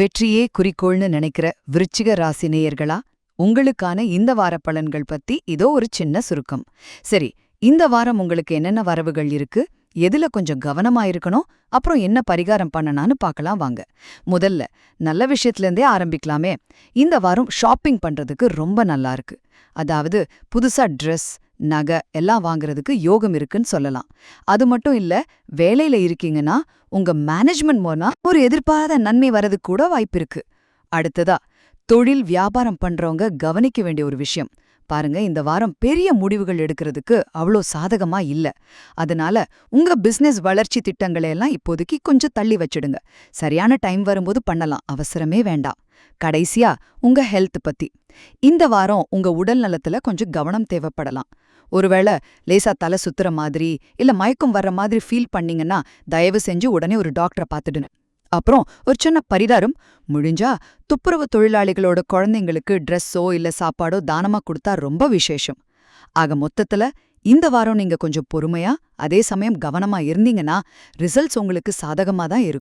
வெற்றியே குறிக்கோள்னு நினைக்கிற விருச்சிக ராசி நேயர்களா உங்களுக்கான இந்த வார பலன்கள் பத்தி இதோ ஒரு சின்ன சுருக்கம். சரி இந்த வாரம் உங்களுக்கு என்னென்ன வரவுகள் இருக்கு எதுல கொஞ்சம் கவனமா இருக்கணும் அப்புறம் என்ன பரிகாரம் பண்ணனான்னு பார்க்கலாம் வாங்க. முதல்ல நல்ல விஷயத்துல இருந்தே ஆரம்பிக்கலாமே. இந்த வாரம் ஷாப்பிங் பண்றதுக்கு ரொம்ப நல்லா இருக்கு. அதாவது புதுசா ட்ரெஸ் நகை எல்லாம் வாங்குறதுக்கு யோகம் இருக்குன்னு சொல்லலாம். அது மட்டும் இல்ல வேலையில இருக்கீங்கன்னா உங்க மேனேஜ்மெண்ட் மூலம் ஒரு எதிர்பாராத நன்மை வரதுக்கு கூட வாய்ப்பு இருக்கு. அடுத்ததா தொழில் வியாபாரம் பண்றவங்க கவனிக்க வேண்டிய ஒரு விஷயம். பாருங்க இந்த வாரம் பெரிய முடிவுகள் எடுக்கிறதுக்கு அவ்வளோ சாதகமா இல்ல. அதனால உங்க பிசினஸ் வளர்ச்சி திட்டங்களை எல்லாம் இப்போதைக்கு கொஞ்சம் தள்ளி வச்சிடுங்க. சரியான டைம் வரும்போது பண்ணலாம். அவசரமே வேண்டாம். கடைசியா உங்க ஹெல்த் பத்தி. இந்த வாரம் உங்க உடல் நலத்துல கொஞ்சம் கவனம் தேவைப்படலாம். ஒருவேளை லேசா தலை சுத்துற மாதிரி இல்ல மயக்கம் வர்ற மாதிரி ஃபீல் பண்ணீங்கன்னா தயவு செஞ்சு உடனே ஒரு டாக்டரை பார்த்துடுங்க. அப்புறம் ஒரு சின்ன பரிதாரம் முடிஞ்சா துப்புரவு தொழிலாளிகளோட குழந்தைங்களுக்கு ட்ரெஸ்ஸோ இல்ல சாப்பாடோ தானமா கொடுத்தா ரொம்ப விசேஷம். ஆக மொத்தத்துல இந்த வாரம் நீங்க கொஞ்சம் பொறுமையா அதே சமயம் கவனமா இருந்தீங்கன்னா ரிசல்ட்ஸ் உங்களுக்கு சாதகமா தான் இருக்கும்.